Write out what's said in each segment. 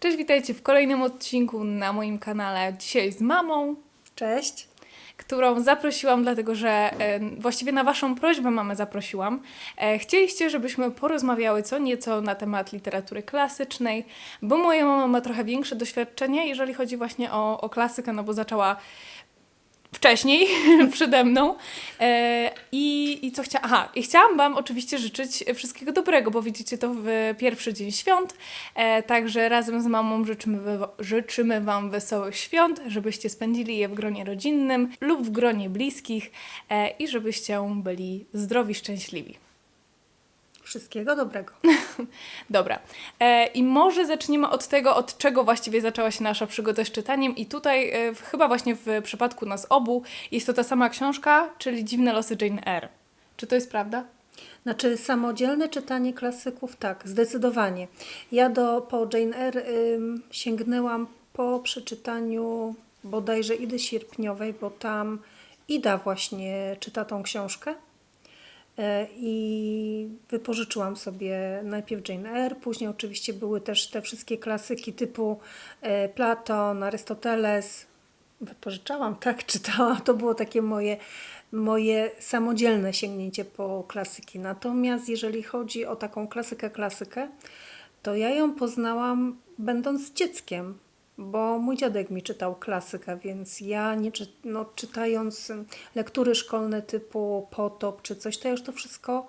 Cześć, witajcie w kolejnym odcinku na moim kanale. Dzisiaj z mamą, Cześć. którą zaprosiłam, dlatego że e, właściwie na Waszą prośbę mamę zaprosiłam. E, chcieliście, żebyśmy porozmawiały co nieco na temat literatury klasycznej, bo moja mama ma trochę większe doświadczenie, jeżeli chodzi właśnie o, o klasykę, no bo zaczęła wcześniej przede mną. E, i, I co chciałam? Aha, i chciałam Wam oczywiście życzyć wszystkiego dobrego, bo widzicie to w pierwszy dzień świąt. E, także razem z mamą życzymy, życzymy Wam wesołych świąt, żebyście spędzili je w gronie rodzinnym lub w gronie bliskich e, i żebyście byli zdrowi, szczęśliwi. Wszystkiego dobrego. Dobra. E, I może zaczniemy od tego, od czego właściwie zaczęła się nasza przygoda z czytaniem. I tutaj, e, chyba właśnie w przypadku nas obu, jest to ta sama książka, czyli Dziwne losy Jane Eyre. Czy to jest prawda? Znaczy samodzielne czytanie klasyków, tak, zdecydowanie. Ja do po Jane Eyre ym, sięgnęłam po przeczytaniu bodajże Idy Sierpniowej, bo tam Ida właśnie czyta tą książkę. E, I wypożyczyłam sobie najpierw Jane Eyre, później oczywiście były też te wszystkie klasyki typu e, Platon, Arystoteles. Wypożyczałam, tak, czytałam. To było takie moje, moje samodzielne sięgnięcie po klasyki. Natomiast jeżeli chodzi o taką klasykę, klasykę, to ja ją poznałam będąc dzieckiem, bo mój dziadek mi czytał klasykę, więc ja nie czy, no, czytając lektury szkolne typu Potop czy coś, to ja już to wszystko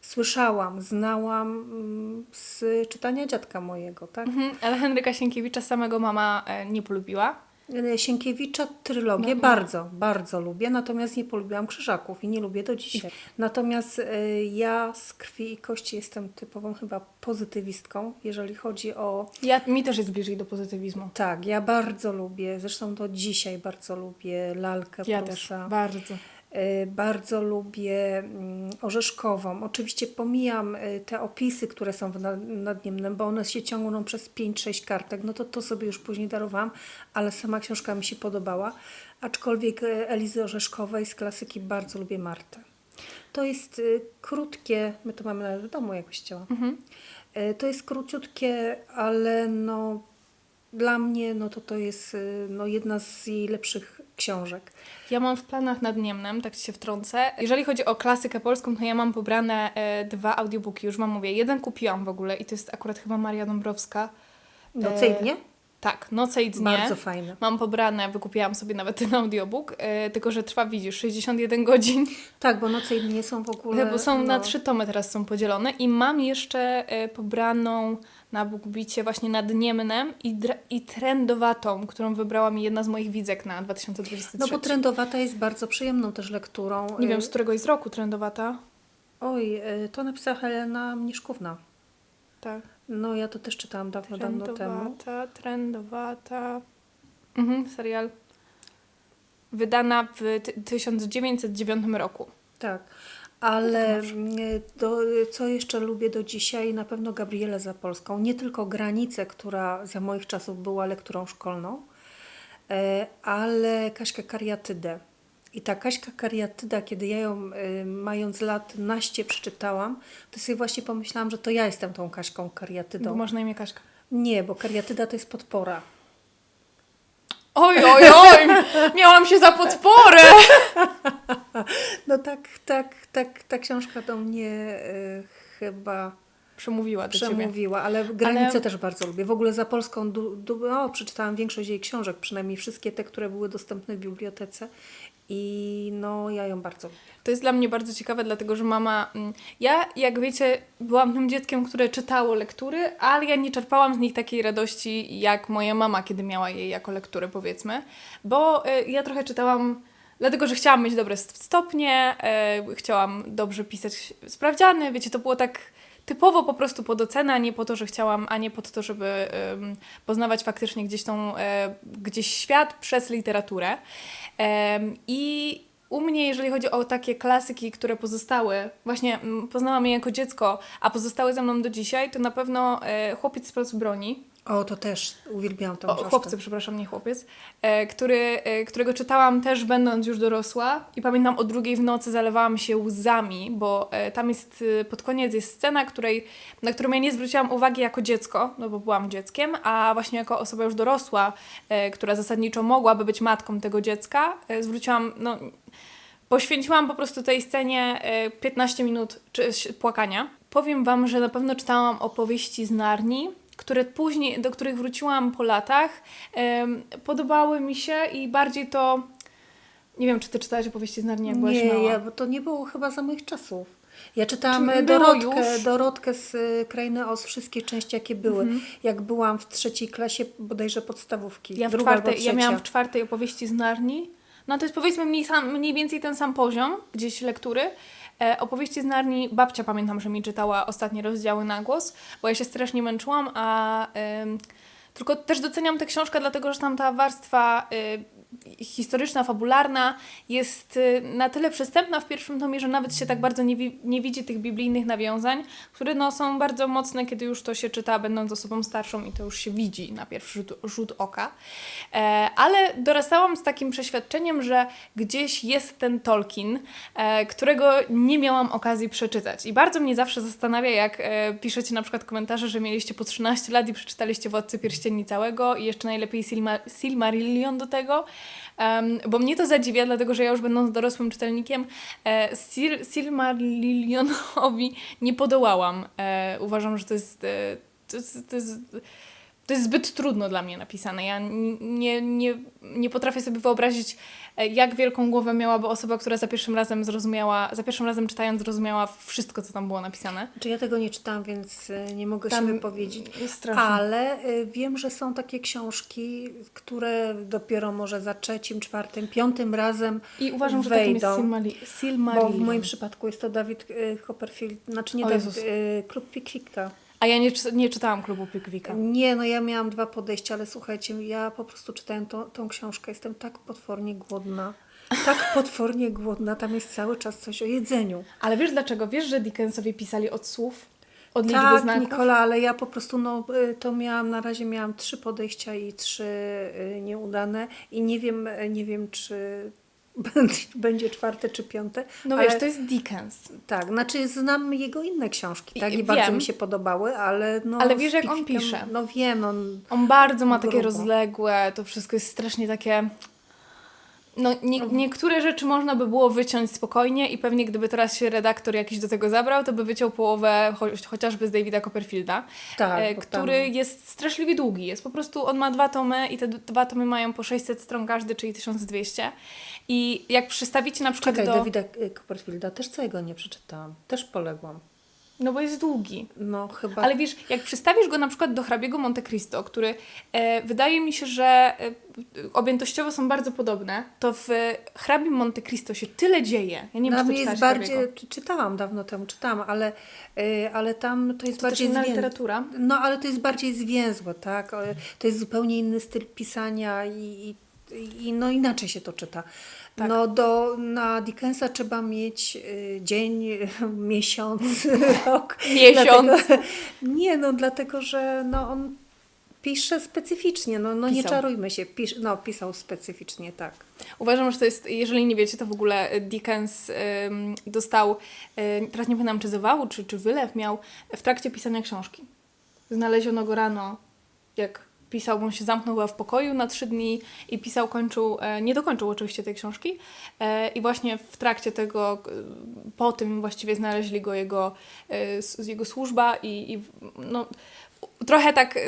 słyszałam, znałam mm, z czytania dziadka mojego, tak? Mhm, ale Henryka Sienkiewicza samego mama e, nie polubiła. E, Sienkiewicza trylogię No. bardzo, bardzo lubię, natomiast nie polubiłam krzyżaków i nie lubię do dzisiaj. Natomiast e, ja z krwi i kości jestem typową chyba pozytywistką, jeżeli chodzi o Ja, mi też jest bliżej do pozytywizmu. Tak, ja bardzo lubię, zresztą do dzisiaj bardzo lubię lalkę Ja też, Prusa. bardzo. Y, Bardzo lubię mm, orzeszkową. Oczywiście pomijam y, te opisy, które są w na- nadniemnym, bo one się ciągną przez 5-6 kartek. No to to sobie już później darowałam, ale sama książka mi się podobała. Aczkolwiek y, Elizy Orzeszkowej z klasyki bardzo lubię Martę. To jest krótkie, my to mamy nawet w domu, jakbyś chciała. Y, To jest króciutkie, ale no dla mnie no to to jest no, jedna z jej lepszych książek. Ja mam w planach nad Niemnem, tak ci się wtrącę. Jeżeli chodzi o klasykę polską, to ja mam pobrane e, dwa audiobooki, już wam mówię. Jeden kupiłam w ogóle i to jest akurat chyba Maria Dąbrowska. Noce i dnie? Tak, Noce i dnie. Bardzo fajne. Mam pobrane, wykupiłam sobie nawet ten audiobook, e, tylko że trwa, widzisz, 61 godzin, Tak, bo noce i dnie są w ogóle. bo są na no, trzy tomy teraz są podzielone i mam jeszcze e, pobraną na BookBicie właśnie nad Niemnem i, i trendowatą, którą wybrała mi jedna z moich widzek na 2023. No bo trendowata jest bardzo przyjemną też lekturą. Nie wiem, Y, z którego jest roku trendowata. Oj, y, to napisała Helena Mniszkówna. Tak. No ja to też czytałam dawno, dawno temu. Trendowata, trendowata. Mhm, serial. Wydana w ty- 1909 roku. Tak. Ale do, co jeszcze lubię do dzisiaj, na pewno Gabrielę Zapolską. Nie tylko Granicę, która za moich czasów była lekturą szkolną, e, ale Kaśkę Kariatydę. I ta Kaśka Kariatyda, kiedy ja ją y, mając lat naście przeczytałam, to sobie właśnie pomyślałam, że to ja jestem tą Kaśką Bo Kariatydą. masz na imię Kaśka. Nie, bo kariatyda to jest podpora. Oj, oj, oj! Miałam się za podporę! No tak, tak, tak, ta książka do mnie y, chyba Przemówiła do ciebie. przemówiła, ale granicę Ale- też bardzo lubię. W ogóle za polską, du, du, o, przeczytałam większość jej książek, przynajmniej wszystkie te, które były dostępne w bibliotece i no ja ją bardzo lubię. To jest dla mnie bardzo ciekawe, dlatego że mama. mm, Ja, jak wiecie, byłam tym dzieckiem, które czytało lektury, ale ja nie czerpałam z nich takiej radości jak moja mama, kiedy miała je jako lektury, powiedzmy. Bo y, ja trochę czytałam. Dlatego, że chciałam mieć dobre st- stopnie, y, chciałam dobrze pisać sprawdziany, wiecie, to było tak typowo po prostu pod ocenę, a nie po to, że chciałam, a nie to, żeby poznawać faktycznie gdzieś tą, e, gdzieś świat przez literaturę. I u mnie, jeżeli chodzi o takie klasyki, które pozostały, właśnie mm, poznałam je jako dziecko, a pozostały ze mną do dzisiaj, to na pewno e, Chłopiec z placu broni. O, to też uwielbiałam tą o, książkę. chłopcy, przepraszam, nie chłopiec, e, który, e, którego czytałam też będąc już dorosła i pamiętam o drugiej w nocy zalewałam się łzami, bo e, tam jest e, pod koniec jest scena, której, na którą ja nie zwróciłam uwagi jako dziecko, no bo byłam dzieckiem, a właśnie jako osoba już dorosła, e, która zasadniczo mogłaby być matką tego dziecka, e, zwróciłam, no Poświęciłam po prostu tej scenie e, 15 minut czy, ś- płakania. Powiem Wam, że na pewno czytałam opowieści z Narni, które później, do których wróciłam po latach. Podobały mi się i bardziej to... Nie wiem, czy Ty czytałaś opowieści z Narni, jak byłaś Nie, ja, bo to nie było chyba za moich czasów. Ja czytałam Dorotkę? Dorotkę z y, Krainy Oz, wszystkie części jakie były. Mhm. Jak byłam w trzeciej klasie bodajże podstawówki. Ja, w czwartej, ja miałam w czwartej opowieści z Narni. No to jest powiedzmy mniej, sam, mniej więcej ten sam poziom gdzieś lektury. E, opowieści z Narni, babcia pamiętam, że mi czytała ostatnie rozdziały na głos, bo ja się strasznie męczyłam, a tylko też doceniam tę książkę, dlatego że tam ta warstwa y, historyczna, fabularna jest y, na tyle przystępna w pierwszym tomie, że nawet się tak bardzo nie, nie widzi tych biblijnych nawiązań, które no, są bardzo mocne, kiedy już to się czyta, będąc osobą starszą i to już się widzi na pierwszy rzut, rzut oka. E, ale dorastałam z takim przeświadczeniem, że gdzieś jest ten Tolkien, e, którego nie miałam okazji przeczytać. I bardzo mnie zawsze zastanawia, jak e, piszecie na przykład komentarze, że mieliście po 13 lat i przeczytaliście Władcy Pierścieni całego i jeszcze najlepiej Silma Silmarillion do tego. Em, bo mnie to zadziwia, dlatego że ja już będąc dorosłym czytelnikiem e, Sil Silmarillionowi nie podołałam. E, uważam, że to jest, e, to, to jest to jest zbyt trudno dla mnie napisane. Ja nie, nie, nie potrafię sobie wyobrazić, e, jak wielką głowę miałaby osoba, która za pierwszym razem zrozumiała, za pierwszym razem czytając zrozumiała wszystko, co tam było napisane. Znaczy ja tego nie czytałam, więc y, nie mogę Tam się wypowiedzieć. Ale y, wiem, że są takie książki, które dopiero może za trzecim, czwartym, piątym razem I uważam, że takim jest wejdą. Silmari- Bo Silmarillion. w moim przypadku jest to Dawid Copperfield, znaczy nie O Dawid, Jezus. Klub Pickficka. A ja nie, nie czytałam Klubu Pickwicka. Nie, no ja miałam dwa podejścia, ale słuchajcie, ja po prostu czytałem tą, tą książkę, jestem tak potwornie głodna. Tak potwornie głodna, tam jest cały czas coś o jedzeniu. Ale wiesz dlaczego? Wiesz, że Dickensowie pisali od słów? Od liczby Tak, znaków? Nikola, ale ja po prostu no, y, to miałam, na razie miałam trzy podejścia i trzy y, nieudane i nie wiem, y, nie wiem czy będzie czwarte czy piąte. No ale, wiesz, to jest Dickens. Tak, znaczy znam jego inne książki, tak, I i, bardzo mi się podobały, ale no... Ale wiesz, jak on pisze? No wiem, on... On bardzo ma takie rozległe, to wszystko jest strasznie takie. No, nie, niektóre rzeczy można by było wyciąć spokojnie i pewnie gdyby teraz się redaktor jakiś do tego zabrał, to by wyciął połowę cho chociażby z Davida Copperfielda, Tak, e, który tam- jest straszliwie długi. Jest po prostu, on ma dwa tomy i te dwa tomy mają po 600 stron każdy, czyli 1200. I jak przystawicie na przykład Czekaj, do... Davida y, Copperfielda też całego nie przeczytałam. Też poległam. No bo jest długi. No chyba... Ale wiesz, jak przystawisz go na przykład do hrabiego Monte Cristo, który e, wydaje mi się, że e, objętościowo są bardzo podobne, to w e, hrabim Monte Cristo się tyle dzieje. Ja nie wiem, czy jest bardziej, hrabiego. czy- czytałam dawno temu, czytałam, ale, y, ale tam to jest To bardziej inna zwię- literatura. No, ale to jest bardziej zwięzłe, tak? O, To jest zupełnie inny styl pisania i, i, i no inaczej się to czyta. Tak. No do, na Dickensa trzeba mieć y, dzień, miesiąc, rok. Miesiąc. Dlatego, nie, no dlatego, że no, on pisze specyficznie, no, no nie czarujmy się, pisz, no pisał specyficznie, tak. Uważam, że to jest, jeżeli nie wiecie, to w ogóle e, Dickens ym, dostał, y, teraz nie pamiętam czy zawału, czy, czy wylew miał w trakcie pisania książki. Znaleziono go rano, jak pisał, bo on się zamknął chyba w pokoju na trzy dni i pisał, kończył, e, nie dokończył oczywiście tej książki e, i właśnie w trakcie tego, e, po tym właściwie znaleźli go jego, jego służba i, i no, trochę tak...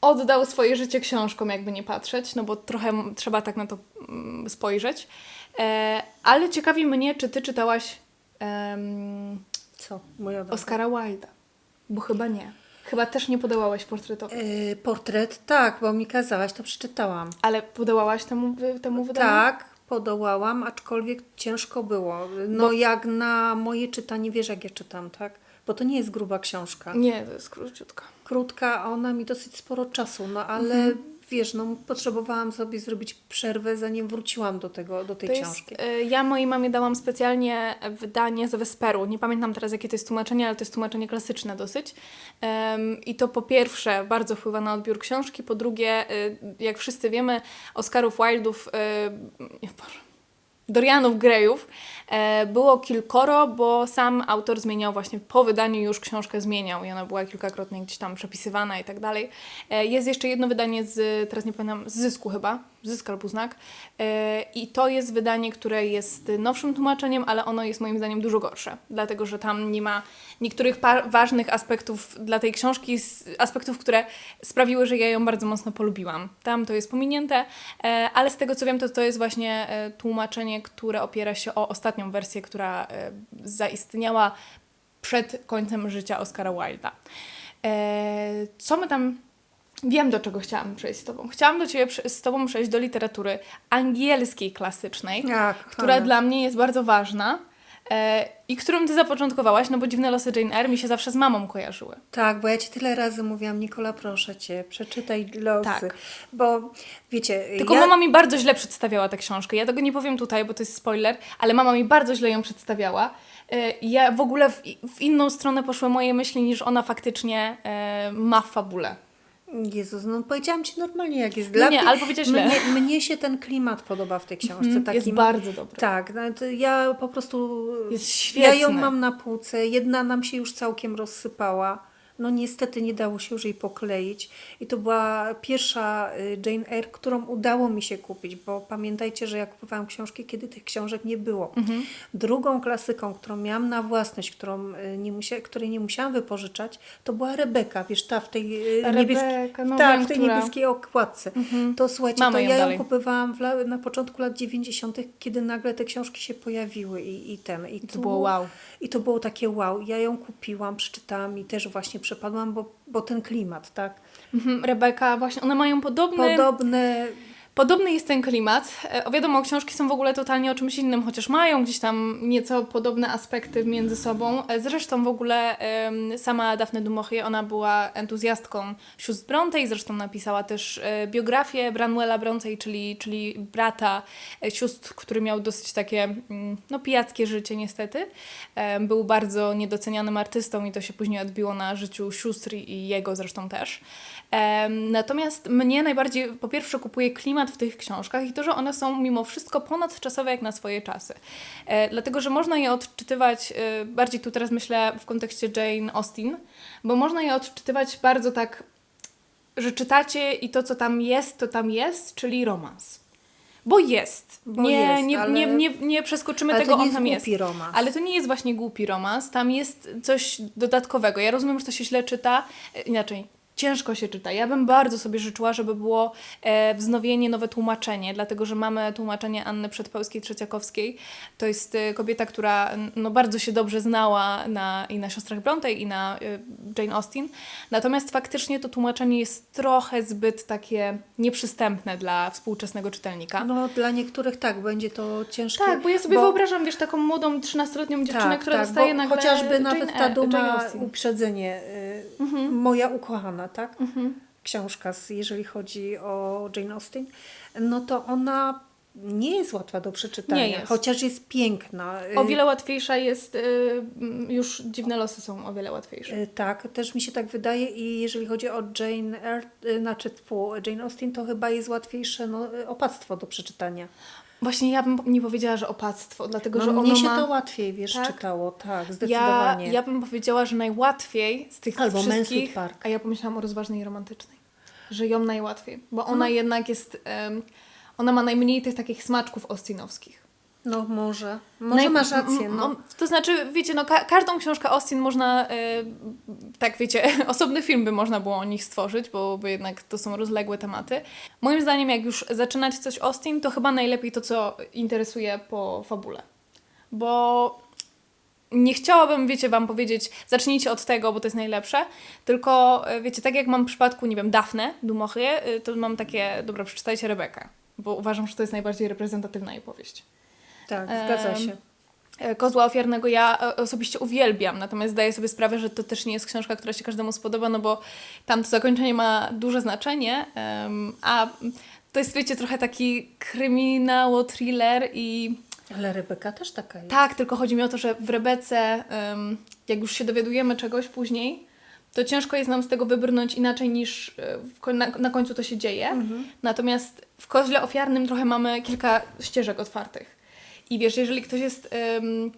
oddał swoje życie książkom, jakby nie patrzeć, no bo trochę trzeba tak na to mm, spojrzeć. Ale ciekawi mnie, czy ty czytałaś em, Co? Moja. Oscara Wilda? Bo chyba nie. Chyba też nie podołałaś portretowi. Y, portret, tak, bo mi kazałaś, to przeczytałam. Ale podołałaś temu, temu wydaniu? Tak, podołałam, aczkolwiek ciężko było. No jak na moje czytanie, wiesz jak ja czytam, tak? Bo to nie jest gruba książka. Nie, to jest króciutka. Krótka, a ona mi dosyć sporo czasu, no ale Mhm. Wiesz, no potrzebowałam sobie zrobić przerwę, zanim wróciłam do tego, do tej To książki. jest, ja mojej mamie dałam specjalnie wydanie z Wesperu. Nie pamiętam teraz, jakie to jest tłumaczenie, ale to jest tłumaczenie klasyczne dosyć. Em, I to po pierwsze bardzo wpływa na odbiór książki, po drugie, y, jak wszyscy wiemy, Oscarów Wildów, y, Boże, Dorianów Greyów e, było kilkoro, bo sam autor zmieniał właśnie po wydaniu już książkę zmieniał i ona była kilkakrotnie gdzieś tam przepisywana i tak dalej. E, jest jeszcze jedno wydanie z, teraz nie pamiętam, z Zysku chyba, Zysk albo Znak e, i to jest wydanie, które jest nowszym tłumaczeniem, ale ono jest moim zdaniem dużo gorsze, dlatego że tam nie ma niektórych ważnych aspektów dla tej książki, aspektów, które sprawiły, że ja ją bardzo mocno polubiłam. Tam to jest pominięte, e, ale z tego co wiem, to to jest właśnie e, tłumaczenie, które opiera się o ostatnią wersję, która zaistniała przed końcem życia Oscara Wilda. Co my tam Wiem, do czego chciałam przejść z Tobą. Chciałam do Ciebie z Tobą przejść do literatury angielskiej klasycznej, Tak, która kochana. dla mnie jest bardzo ważna e, i którą Ty zapoczątkowałaś, no bo Dziwne losy Jane Eyre mi się zawsze z mamą kojarzyły. Tak, bo ja ci tyle razy mówiłam, Nikola, proszę cię, przeczytaj losy. Tak. Bo wiecie, Tylko ja... mama mi bardzo źle przedstawiała tę książkę. Ja tego nie powiem tutaj, bo to jest spoiler, ale mama mi bardzo źle ją przedstawiała. E, Ja w ogóle w, w inną stronę poszły moje myśli, niż ona faktycznie e, ma w fabule. Jezus, no powiedziałam ci normalnie, jak jest. No nie, mnie- źle. Mnie, mnie się ten klimat podoba w tej książce. Mhm, takim, jest bardzo dobry. Tak, no ja po prostu. Jest Ja ją świetny. mam na półce. Jedna nam się już całkiem rozsypała. No niestety nie dało się już jej pokleić. I to była pierwsza y, Jane Eyre, którą udało mi się kupić, bo pamiętajcie, że ja kupowałam książki, kiedy tych książek nie było. Mhm. Drugą klasyką, którą miałam na własność, którą y, nie musia, której nie musiałam wypożyczać, to była Rebeka, wiesz, ta w tej y, niebieskiej, no wiem, w tej która. niebieskiej okładce. To słuchajcie, Mamy to ją ja ją dalej. kupowałam w, na początku lat 90., kiedy nagle te książki się pojawiły i, i ten. I to było wow. I to było takie wow. Ja ją kupiłam, przeczytałam i też właśnie przepadłam, bo, bo ten klimat, tak? Mhm, Rebeka, właśnie, one mają podobny, Podobne, podobny jest ten klimat. E, O wiadomo, książki są w ogóle totalnie o czymś innym, chociaż mają gdzieś tam nieco podobne aspekty między sobą. E, Zresztą w ogóle sama Daphne du ona była entuzjastką sióstr Bronte i zresztą napisała też e, biografię Branwella Bronte, czyli, czyli brata sióstr, który miał dosyć takie mm, no, pijackie życie niestety. Był bardzo niedocenianym artystą i to się później odbiło na życiu sióstr i jego zresztą też. Natomiast mnie najbardziej po pierwsze kupuje klimat w tych książkach i to, że one są mimo wszystko ponadczasowe jak na swoje czasy. E, dlatego, że można je odczytywać, e, bardziej tu teraz myślę w kontekście Jane Austen, bo można je odczytywać bardzo tak, że czytacie i to, co tam jest, to tam jest, czyli romans. Bo jest. Bo nie, jest, nie, ale- nie, nie, nie przeskoczymy ale tego, to nie on jest tam głupi jest. romans. Ale to nie jest właśnie głupi romans, tam jest coś dodatkowego. Ja rozumiem, że to się źle czyta, e, inaczej. Ciężko się czyta. Ja bym bardzo sobie życzyła, żeby było e, wznowienie, nowe tłumaczenie, dlatego że mamy tłumaczenie Anny Przedpełskiej-Trzeciakowskiej. To jest e, kobieta, która no, bardzo się dobrze znała na, i na siostrach Bronte, i na e, Jane Austen. Natomiast faktycznie to tłumaczenie jest trochę zbyt takie nieprzystępne dla współczesnego czytelnika. no dla niektórych tak, będzie to ciężkie. Tak, bo ja sobie bo- wyobrażam, wiesz, taką młodą 13-letnią dziewczynę, która dostaje bo nagle Chociażby Jane, nawet ta Jane duma, uprzedzenie, y, moja ukochana, tak? Książka, z, jeżeli chodzi o Jane Austen, no to ona nie jest łatwa do przeczytania, Nie jest. chociaż jest piękna. O wiele łatwiejsza jest, y, już dziwne losy są o wiele łatwiejsze. y, Tak, też mi się tak wydaje i jeżeli chodzi o Jane Eyre, y, znaczy tfu, Jane Austen, to chyba jest łatwiejsze no, y, opactwo do przeczytania. Właśnie ja bym nie powiedziała, że opactwo, dlatego No, że ono mnie się ma... to łatwiej, wiesz, Tak? czytało, tak, ja, zdecydowanie. ja bym powiedziała, że najłatwiej z tych Albo wszystkich... Park. A ja pomyślałam o rozważnej i romantycznej. Że ją najłatwiej, bo ona No. jednak jest... em, ona ma najmniej tych takich smaczków ostinowskich. No może, może Naj- masz rację, no. To znaczy, wiecie, no ka- każdą książkę Austin można, e, tak wiecie, osobny film by można było o nich stworzyć, bo, bo jednak to są rozległe tematy. Moim zdaniem, jak już zaczynać coś Austin, to chyba najlepiej to, co interesuje po fabule. Bo nie chciałabym, wiecie, wam powiedzieć, zacznijcie od tego, bo to jest najlepsze, tylko, e, wiecie, tak jak mam w przypadku, nie wiem, Daphne du Maurier, e, to mam takie, dobra, przeczytajcie Rebekę, bo uważam, że to jest najbardziej reprezentatywna jej powieść. Tak, zgadza się. e, Kozła Ofiarnego ja e, osobiście uwielbiam, natomiast zdaję sobie sprawę, że to też nie jest książka, która się każdemu spodoba, no bo tam to zakończenie ma duże znaczenie, a to jest, wiecie, trochę taki kryminał, thriller i Ale Rebeka też taka jest. tak, tylko chodzi mi o to, że w Rebece, jak już się dowiadujemy czegoś później, to ciężko jest nam z tego wybrnąć inaczej niż e, na, na końcu to się dzieje. Natomiast w Kozle Ofiarnym trochę mamy kilka ścieżek otwartych. I wiesz, jeżeli ktoś jest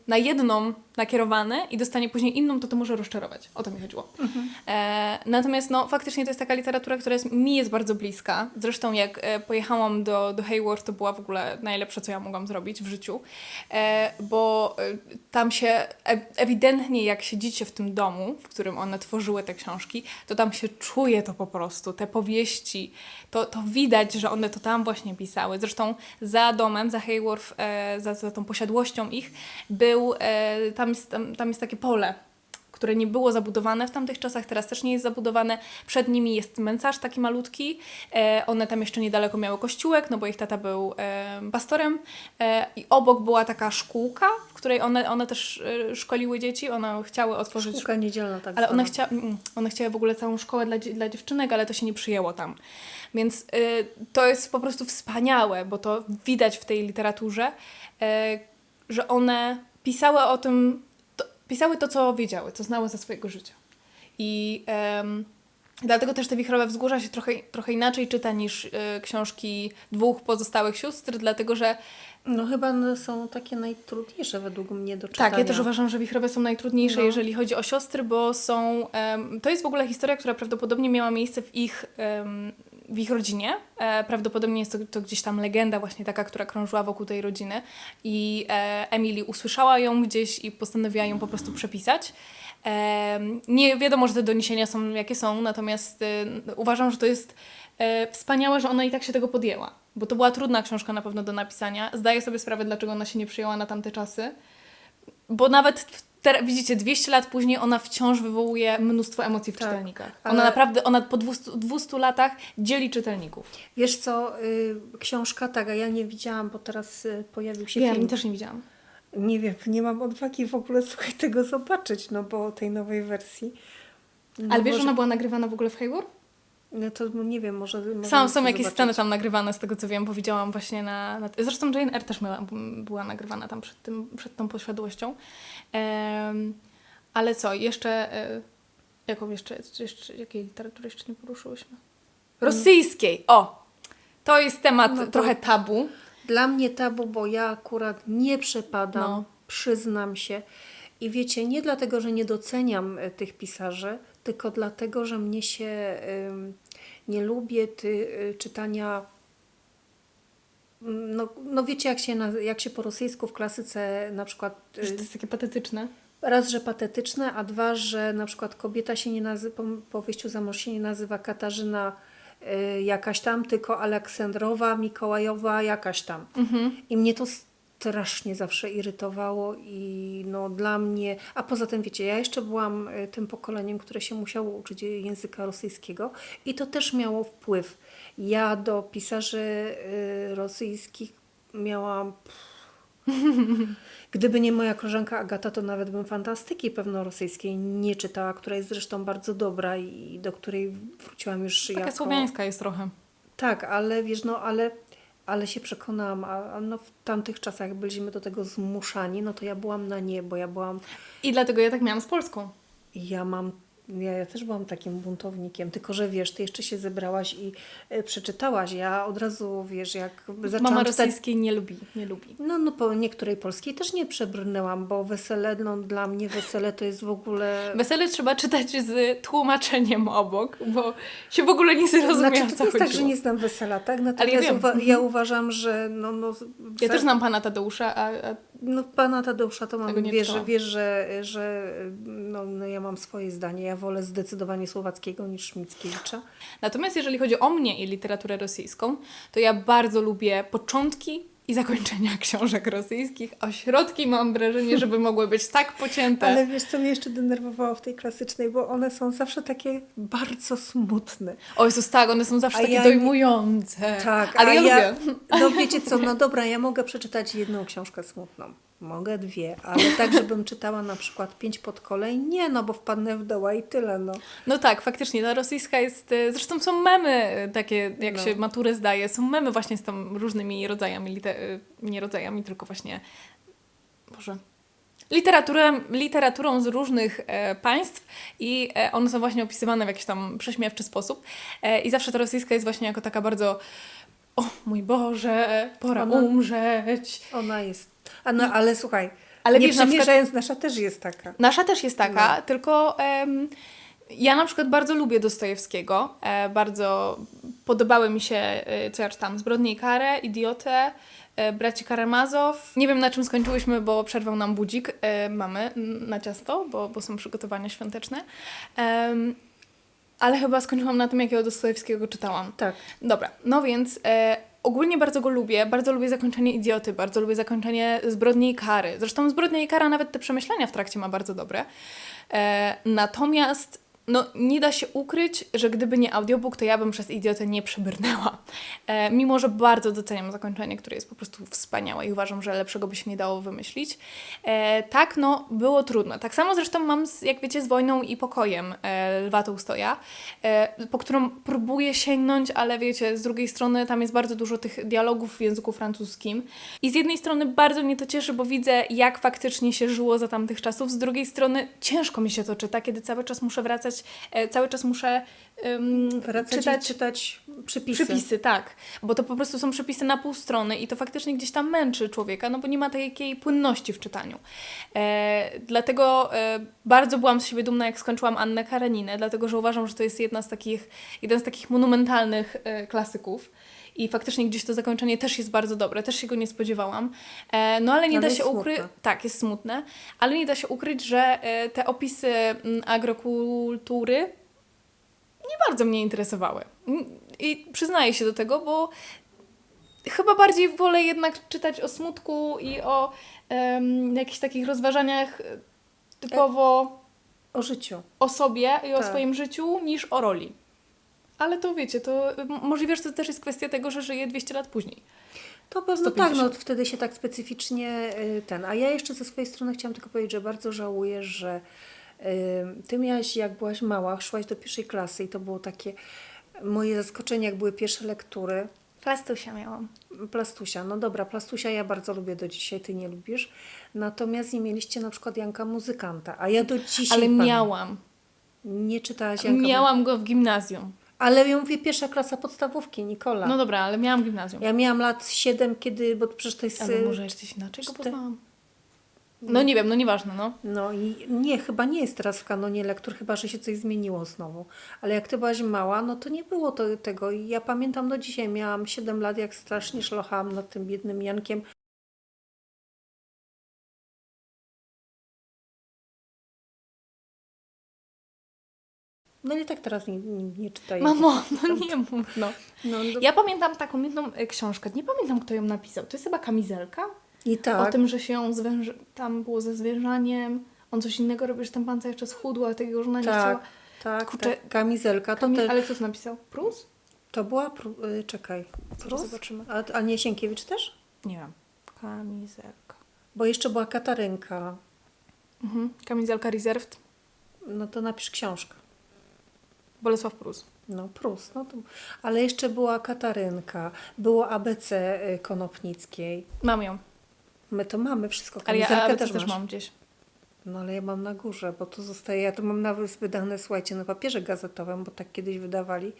na jedną nakierowany i dostanie później inną, to to może rozczarować. O to mi chodziło. E, natomiast no, faktycznie to jest taka literatura, która jest, mi jest bardzo bliska. Zresztą jak e, pojechałam do, do Hayward, to była w ogóle najlepsze, co ja mogłam zrobić w życiu. E, bo e, tam się e- ewidentnie, jak siedzicie w tym domu, w którym one tworzyły te książki, to tam się czuje to po prostu, te powieści. To, to widać, że one to tam właśnie pisały. Zresztą za domem, za Hayworth, e, za, za tą posiadłością ich, był, e, tam, jest, tam, tam jest takie pole, które nie było zabudowane w tamtych czasach, teraz też nie jest zabudowane. Przed nimi jest cmentarz taki malutki. E, one tam jeszcze niedaleko miały kościółek, no bo ich tata był e, pastorem. E, I obok była taka szkółka, w której one, one też e, szkoliły dzieci. One chciały otworzyć Szkółka niedzielna tak ale one, chcia, mm, one chciały w ogóle całą szkołę dla, dla dziewczynek, ale to się nie przyjęło tam. Więc y, to jest po prostu wspaniałe, bo to widać w tej literaturze, y, że one pisały o tym, to, pisały to, co wiedziały, co znały ze swojego życia. I em, dlatego też te Wichrowe Wzgórza się trochę, trochę inaczej czyta niż y, książki dwóch pozostałych sióstr, dlatego że No chyba są takie najtrudniejsze według mnie do czytania. Tak, ja też uważam, że wichrowe są najtrudniejsze, No. jeżeli chodzi o siostry, bo są. em, to jest w ogóle historia, która prawdopodobnie miała miejsce w ich, em, w ich rodzinie. E, prawdopodobnie jest to, to gdzieś tam legenda, właśnie taka, która krążyła wokół tej rodziny. I e, Emily usłyszała ją gdzieś i postanowiła ją po prostu przepisać. Em, nie wiadomo, że te doniesienia są jakie są, natomiast e, uważam, że to jest e, wspaniałe, że ona i tak się tego podjęła. Bo to była trudna książka na pewno do napisania. Zdaję sobie sprawę, dlaczego ona się nie przyjęła na tamte czasy. Bo nawet w te, widzicie, 200 lat później ona wciąż wywołuje mnóstwo emocji w Tak, czytelnikach. ale- Ona naprawdę, ona po 200, 200 latach dzieli czytelników. Wiesz co, y, książka tak, a ja nie widziałam, bo teraz y, pojawił się Wiem, film. też nie widziałam. Nie wiem, nie mam odwagi w ogóle słuchaj tego zobaczyć, no bo tej nowej wersji. No Ale wiesz, że może- ona była nagrywana w ogóle w Hayward? No to nie wiem, może. może Są, chcę są jakieś zobaczyć. sceny tam nagrywane, z tego co wiem, bo widziałam właśnie na... na zresztą Jane Eyre też miała, była nagrywana tam przed, tym, przed tą posiadłością. Em, ale co, jeszcze... E, jaką jeszcze, jeszcze... Jakiej literatury jeszcze nie poruszyłyśmy? Rosyjskiej! O! To jest temat No to- trochę tabu. Dla mnie tabu, bo ja akurat nie przepadam, No. przyznam się. I wiecie, nie dlatego, że nie doceniam y, tych pisarzy, tylko dlatego, że mnie się nie lubię ty, y, czytania. mm, No, no wiecie, jak się, jak się po rosyjsku w klasyce na przykład y, Że to jest takie patetyczne. raz, że patetyczne, a dwa, że na przykład kobieta się nie nazywa, po, po wyjściu za mąż się nie nazywa Katarzyna y, jakaś tam, tylko Aleksandrowa, Mikołajowa jakaś tam. I mnie to strasznie zawsze irytowało i no dla mnie, a poza tym wiecie, ja jeszcze byłam y, tym pokoleniem, które się musiało uczyć języka rosyjskiego i to też miało wpływ. Ja do pisarzy y, rosyjskich miałam Gdyby nie moja koleżanka Agata, to nawet bym fantastyki pewno rosyjskiej nie czytała, która jest zresztą bardzo dobra i do której wróciłam już Taka jako... słowiańska jest trochę. Tak, ale wiesz, no ale, ale się przekonałam, a, no w tamtych czasach jak byliśmy do tego zmuszani, no to ja byłam na nie, bo ja byłam, I dlatego ja tak miałam z Polską. ja mam, ja, ja też byłam takim buntownikiem, tylko że wiesz, ty jeszcze się zebrałaś i e, przeczytałaś, ja od razu, wiesz, jak zaczęłam Mama czytać... rosyjskiej nie lubi, nie lubi. No, no po niektórej polskiej też nie przebrnęłam, bo wesele, no dla mnie wesele to jest w ogóle... Wesele trzeba czytać z tłumaczeniem obok, bo się w ogóle nie zrozumiała, Znaczy, to co jest tak, chodziło. że nie znam wesela, tak? ja Natomiast wiem. uwa- ja uważam, że no, no, Ja też znam pana Tadeusza, a, a No pana Tadeusza to mam, wiesz, wiesz, że, że no, no ja mam swoje zdanie. Ja wolę zdecydowanie Słowackiego niż Mickiewicza. Natomiast jeżeli chodzi o mnie i literaturę rosyjską, to ja bardzo lubię początki i zakończenia książek rosyjskich, a środki mam wrażenie, żeby mogły być tak pocięte. Ale wiesz, co mnie jeszcze denerwowało w tej klasycznej, bo one są zawsze takie bardzo smutne. O Jezus, tak, one są zawsze A takie ja dojmujące. Tak, ale ja, ja, lubię. no wiecie co, no dobra, ja mogę przeczytać jedną książkę smutną. Mogę dwie, ale tak, żebym czytała na przykład pięć pod kolei, nie, no bo wpadnę w doła i tyle, no. No tak, faktycznie, ta rosyjska jest, e, zresztą są memy e, takie, jak No. się maturę zdaje, są memy właśnie z tam różnymi rodzajami, lite, e, nie rodzajami, tylko właśnie, Boże, literaturą, literaturą z różnych e, państw i e, one są właśnie opisywane w jakiś tam prześmiewczy sposób e, i zawsze ta rosyjska jest właśnie jako taka bardzo o mój Boże, pora Ona- umrzeć. Ona jest. A no, ale słuchaj, Ale nie wiesz, na przykład- nasza też jest taka. Nasza też jest taka, No. tylko em, ja na przykład bardzo lubię Dostojewskiego. E, bardzo podobały mi się, e, co ja czytam, Zbrodnie i karę, Idiotę, e, Braci Karamazow. Nie wiem na czym skończyłyśmy, bo przerwał nam budzik e, mamy na ciasto, bo, bo są przygotowania świąteczne. Em, ale chyba skończyłam na tym, jakiego Dostojewskiego czytałam. Tak. Dobra, no więc e, ogólnie bardzo go lubię. Bardzo lubię zakończenie idioty, bardzo lubię zakończenie zbrodni i kary. Zresztą zbrodnia i kara nawet te przemyślenia w trakcie ma bardzo dobre. E, natomiast no, nie da się ukryć, że gdyby nie audiobook, to ja bym przez idiotę nie przebrnęła. E, mimo, że bardzo doceniam zakończenie, które jest po prostu wspaniałe i uważam, że lepszego by się nie dało wymyślić. E, tak, no, było trudno. Tak samo zresztą mam, z, jak wiecie, z Wojną i Pokojem e, Lwa Tołstoja, e, po którą próbuję sięgnąć, ale wiecie, z drugiej strony tam jest bardzo dużo tych dialogów w języku francuskim. I z jednej strony bardzo mnie to cieszy, bo widzę, jak faktycznie się żyło za tamtych czasów, z drugiej strony ciężko mi się to czyta, kiedy cały czas muszę wracać, e, cały czas muszę Wracać czytać czytać, przypisy. Przepisy, tak. Bo to po prostu są przepisy na pół strony i to faktycznie gdzieś tam męczy człowieka, no bo nie ma takiej płynności w czytaniu. E, dlatego e, bardzo byłam z siebie dumna, jak skończyłam Annę Kareninę, dlatego że uważam, że to jest jedna z takich, jeden z takich monumentalnych e, klasyków. I faktycznie gdzieś to zakończenie też jest bardzo dobre, też się go nie spodziewałam. E, no ale nie Ale da się ukryć. Tak, jest smutne, ale nie da się ukryć, że e, te opisy mm, agrokultury nie bardzo mnie interesowały. Mm, I przyznaję się do tego, bo chyba bardziej wolę jednak czytać o smutku i o em, jakichś takich rozważaniach e, typowo O życiu. o sobie i o Tak. swoim życiu niż o roli. Ale to wiecie, to możliwe, że to też jest kwestia tego, że żyję 200 lat później. To pewno 150. tak, no wtedy się tak specyficznie y, ten. A ja jeszcze ze swojej strony chciałam tylko powiedzieć, że bardzo żałuję, że y, ty miałaś, jak byłaś mała, szłaś do pierwszej klasy i to było takie moje zaskoczenie, jak były pierwsze lektury. Plastusia miałam. Plastusia, no dobra, Plastusia ja bardzo lubię do dzisiaj, ty nie lubisz. Natomiast nie mieliście na przykład Janka Muzykanta, a ja do dzisiaj Ale miałam. Nie czytałaś Janka Miałam go w gimnazjum. Ale ja mówię pierwsza klasa podstawówki, Nikola. No dobra, ale miałam gimnazjum. Ja miałam lat 7, kiedy, bo przecież to jest... Ale y, może jeszcze inaczej go poznałam. No nie wiem, no nieważne, no. No i nie, chyba nie jest teraz w kanonie lektur, chyba że się coś zmieniło znowu. Ale jak ty byłaś mała, no to nie było to, tego. I ja pamiętam do dzisiaj, miałam 7 lat, jak strasznie szlochałam nad tym biednym Jankiem. No i tak teraz nie, nie, nie czytaję. Mamo, no nie mów, no. No, no, Ja pamiętam taką jedną e, książkę, nie pamiętam kto ją napisał. To jest chyba kamizelka? I tak. O tym, że się ją zwęży... tam było ze zwierzaniem, on coś innego robił, że ten pan cały czas chudł, ale tego żona nie tak, chciała. tak, Kurczę, tak. Kamizelka, to, Kami... te, Ale kto to napisał? Prus? to była, y, czekaj, Prus? zobaczymy. A, a nie Sienkiewicz też? Nie wiem. Kamizelka. Bo jeszcze była Katarynka. Mhm. Kamizelka Reserved. No to napisz książkę. Bolesław Prus. No, Prus. No to, ale jeszcze była Katarynka, było ABC y, Konopnickiej. Mam ją. My to mamy wszystko. Ale ja ABC też, masz. mam gdzieś. No ale ja mam na górze, bo to zostaje. Ja to mam nawet wydane, słuchajcie, na papierze gazetowym, bo tak kiedyś wydawali.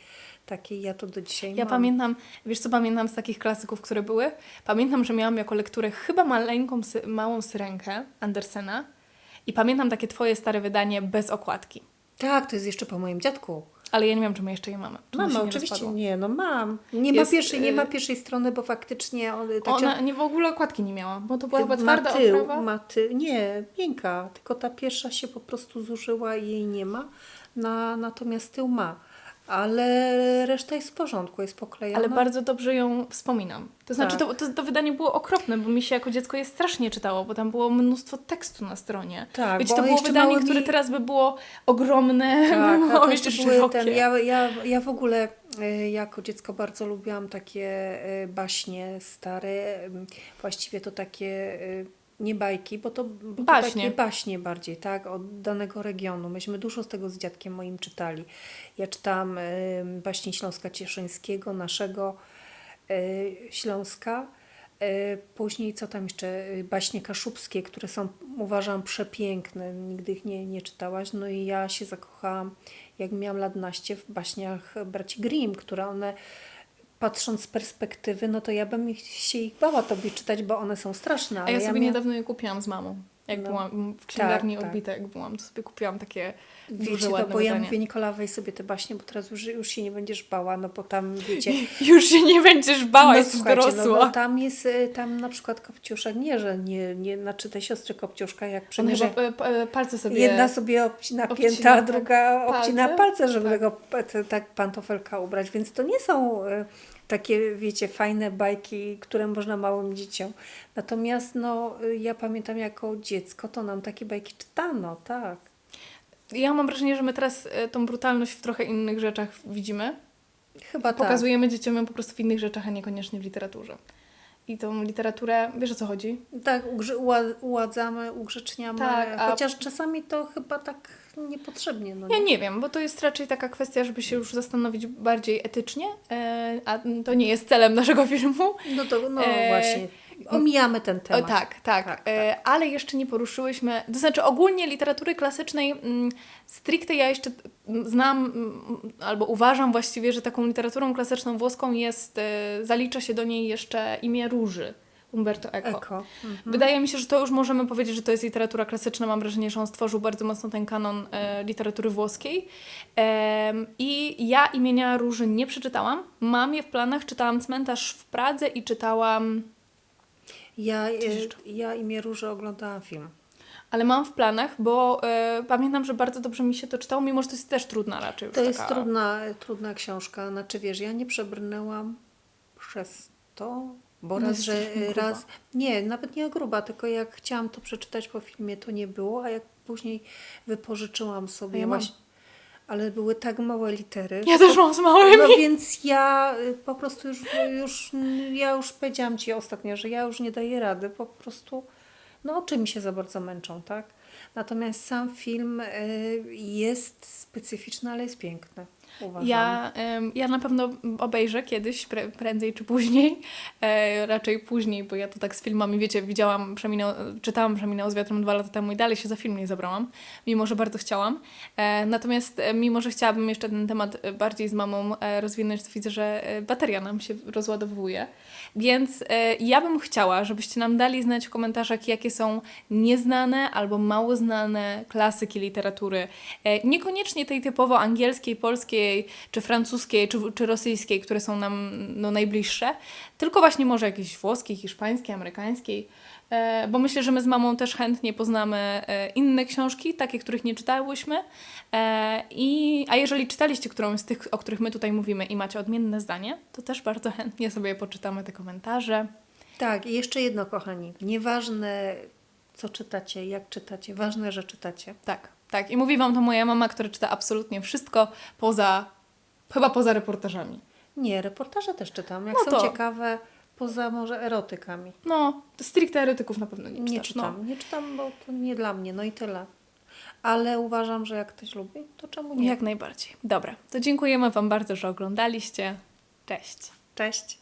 Takie ja to do dzisiaj Ja mam. pamiętam, wiesz co pamiętam z takich klasyków, które były? Pamiętam, że miałam jako lekturę chyba maleńką, małą syrenkę Andersena i pamiętam takie twoje stare wydanie bez okładki. Tak, to jest jeszcze po moim dziadku. Ale ja nie wiem, czy my jeszcze je mamy. Czy Mam, oczywiście. rozpadło? Nie, no mam. Nie, Jest, ma pierwszej, nie ma y, pierwszej strony, bo faktycznie on, ta Ona nie w ogóle okładki nie miała, bo to była chyba ma twarda tył, oprawa. ma ty, nie, miękka, tylko ta pierwsza się po prostu zużyła i jej nie ma, na, natomiast tył ma. Ale reszta jest w porządku, jest poklejona. Ale bardzo dobrze ją wspominam. To znaczy, Tak. to, to, to wydanie było okropne, bo mi się jako dziecko je strasznie czytało, bo tam było mnóstwo tekstu na stronie. Tak, Wiecie, to było wydanie, małymi- które teraz by było ogromne, Tak, było jeszcze szerokie. ten, ja, ja, ja w ogóle y, jako dziecko bardzo lubiłam takie y, baśnie stare, y, właściwie to takie nie bajki, bo to, bo to Baśnie. takie baśnie bardziej, tak, od danego regionu. Myśmy dużo z tego z dziadkiem moim czytali. Ja czytałam y, baśnie Śląska Cieszyńskiego, naszego y, Śląska. Y, Później co tam jeszcze? Y, Baśnie kaszubskie, które są uważam przepiękne. Nigdy ich nie, nie czytałaś. No i ja się zakochałam, jak miałam lat naście, w baśniach braci Grimm, które one patrząc z perspektywy, no to ja bym się ich bała tobie czytać, bo one są straszne. A ja sobie mia- niedawno je kupiłam z mamą. Jak No. byłam w księgarni Tak, tak. odbita, jak byłam, to sobie kupiłam takie duże, Wiecie, no, ładne bo ja wydanie. mówię, Nikola, weź sobie te baśnie, bo teraz już, już się nie będziesz bała, no bo tam, wiecie... Już się nie będziesz bała, no, jesteś no, dorosła. bo tam jest, y, tam na przykład Kopciuszek, nie, że nie, nie znaczy te siostry Kopciuszka, jak przymierze... chyba e, e, palce sobie... Jedna sobie obcina pięta, obcina, a tak, druga obcina palce. palce, żeby Tak. tego tak pantofelka ubrać. Więc to nie są y, takie, wiecie, fajne bajki, które można małym dzieciom. Natomiast no, ja pamiętam jako dziecko, to nam takie bajki czytano, tak. Ja mam wrażenie, że my teraz e, tą brutalność w trochę innych rzeczach widzimy. Chyba tak. Pokazujemy dzieciom ją po prostu w innych rzeczach, a niekoniecznie w literaturze. I tą literaturę, wiesz o co chodzi? Tak, ugrze- uła- uładzamy, ugrzeczniamy, Tak, a- chociaż czasami to chyba tak niepotrzebnie. No Ja nie? nie wiem, bo to jest raczej taka kwestia, żeby się już zastanowić bardziej etycznie, e, a to nie jest celem naszego filmu. No to no E, właśnie, omijamy ten O, temat. tak, tak, Tak, E, ale jeszcze nie poruszyłyśmy, to znaczy ogólnie literatury klasycznej mm, stricte ja jeszcze mm, znam mm, albo uważam właściwie, że taką literaturą klasyczną włoską jest, e, zalicza się do niej jeszcze imię Róży Umberto Eco. Eko. Mhm. Wydaje mi się, że to już możemy powiedzieć, że to jest literatura klasyczna. Mam wrażenie, że on stworzył bardzo mocno ten kanon e, literatury włoskiej. Em, I ja imienia Róży nie przeczytałam. Mam je w planach. Czytałam Cmentarz w Pradze i czytałam... Ja, e, ja imię Róży oglądałam film. Ale mam w planach, bo e, pamiętam, że bardzo dobrze mi się to czytało, mimo że to jest też trudna raczej. To jest taka... trudna, trudna książka. Znaczy wiesz, ja nie przebrnęłam przez to, bo No raz, że raz. Nie, nawet nie gruba, tylko jak chciałam to przeczytać po filmie, to nie było, a jak później wypożyczyłam sobie A ja właśnie. Ale były tak małe litery. Ja też mam z małymi. No więc ja y, po prostu już, już, ja już powiedziałam Ci ostatnio, że ja już nie daję rady, po prostu, no oczy mi się za bardzo męczą, tak? Natomiast sam film y, jest specyficzny, ale jest piękny, uważam. Ja, ja na pewno obejrzę kiedyś, prędzej czy później. E, raczej później, bo ja to tak z filmami, wiecie, widziałam, przeminął, czytałam Przeminął z wiatrem dwa lata temu i dalej się za film nie zabrałam, mimo że bardzo chciałam. E, natomiast e, mimo, że chciałabym jeszcze ten temat e, bardziej z mamą e, rozwinąć, to widzę, że bateria nam się rozładowuje. Więc e, ja bym chciała, żebyście nam dali znać w komentarzach, jakie są nieznane albo mało znane klasyki literatury. E, niekoniecznie tej typowo angielskiej, polskiej, czy francuskiej, czy, czy rosyjskiej, które są nam no, najbliższe, tylko właśnie może jakiejś włoskiej, hiszpańskiej, amerykańskiej. E, bo myślę, że my z mamą też chętnie poznamy e, inne książki, takie, których nie czytałyśmy. E, i, a jeżeli czytaliście którąś z tych, o których my tutaj mówimy i macie odmienne zdanie, to też bardzo chętnie sobie poczytamy te komentarze. Tak, i jeszcze jedno, kochani, nieważne co czytacie, jak czytacie, ważne, że czytacie. Tak, tak. I mówi Wam to moja mama, która czyta absolutnie wszystko poza, chyba poza reportażami. Nie, reportaże też czytam, jak No są to- ciekawe, poza może erotykami. No, stricte erotyków na pewno nie czytasz. Nie czytam, No. nie czytam, bo to nie dla mnie, no i tyle. Ale uważam, że jak ktoś lubi, to czemu nie? Jak najbardziej. Dobra, to dziękujemy Wam bardzo, że oglądaliście. Cześć. Cześć.